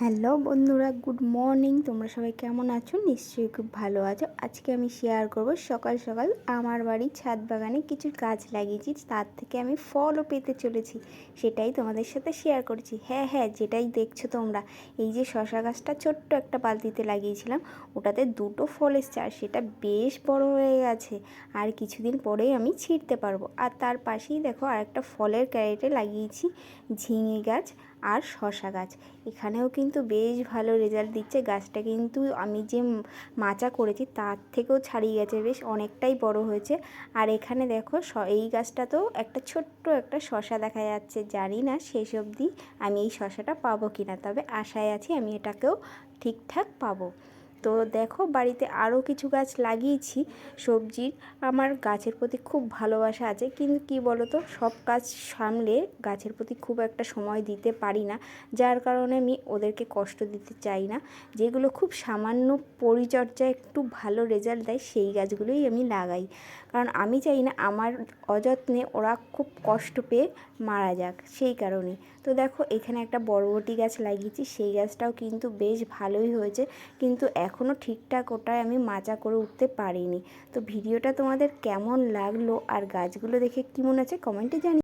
Hello বন্ধুরা, good morning. তোমরা সবাই কেমন আছো? নিশ্চয়ই খুব ভালো আছো। আজকে আমি শেয়ার করব সকাল সকাল আমার বাড়ির ছাদ বাগানে কিছু গাছ লাগিয়েছি, তার থেকে আমি ফলও পেতে চলেছি, সেটাই তোমাদের সাথে শেয়ার করেছি। হ্যাঁ হ্যাঁ যেটাই দেখছ তোমরা, এই যে শশা গাছটা ছোট্ট একটা বালতিতে লাগিয়েছিলাম, ওটাতে দুটো ফল এসছে, আর সেটা বেশ বড় হয়ে গেছে, আর কিছুদিন পরেই আমি ছিঁড়তে পারব। আর তার পাশেই দেখো আর একটা ফলের ক্যারেটে লাগিয়েছি ঝিঙে গাছ আর শশা গাছ। এখানেও কিন্তু বেশ ভালো রেজাল্ট দিচ্ছে। গাছটা কিন্তু আমি যে মাচা করেছি তার থেকেও ছাড়িয়ে গেছে। বেশ অনেকটাই বড় হয়েছে। আর এখানে দেখো এই গাছটা তো একটা ছোট্ট একটা শশা দেখা যাচ্ছে। জানি না শেষ অবধি আমি এই শশাটা পাবো কিনা। তবে আশায় আছি আমি এটাকেও ঠিকঠাক পাবো। তো দেখো বাড়িতে আরও কিছু গাছ লাগিয়েছি। সবজির আমার গাছের প্রতি খুব ভালোবাসা আছে। কিন্তু কি বলো তো সব কাজ সামলে গাছের প্রতি খুব একটা সময় দিতে পারি না। যার কারণে আমি ওদেরকে কষ্ট দিতে চাই না। যেগুলো খুব সামান্য পরিচর্যা একটু ভালো রেজাল্ট দেয়, সেই গাছগুলোই আমি লাগাই। কারণ আমি চাই না আমার অযত্নে ওরা খুব কষ্ট পেয়ে মারা যাক, সেই কারণে তো দেখো, এখানে একটা বরবটি গাছ লাগিয়েছি। সেই গাছটাও কিন্তু বেশ ভালোই হয়েছে। কিন্তু এখনও ঠিকঠাক ওটায় আমি মাচা করে উঠতে পারিনি। তো ভিডিওটা তোমাদের কেমন লাগল আর গাছগুলো দেখে কী মনে হচ্ছে কমেন্টে জানি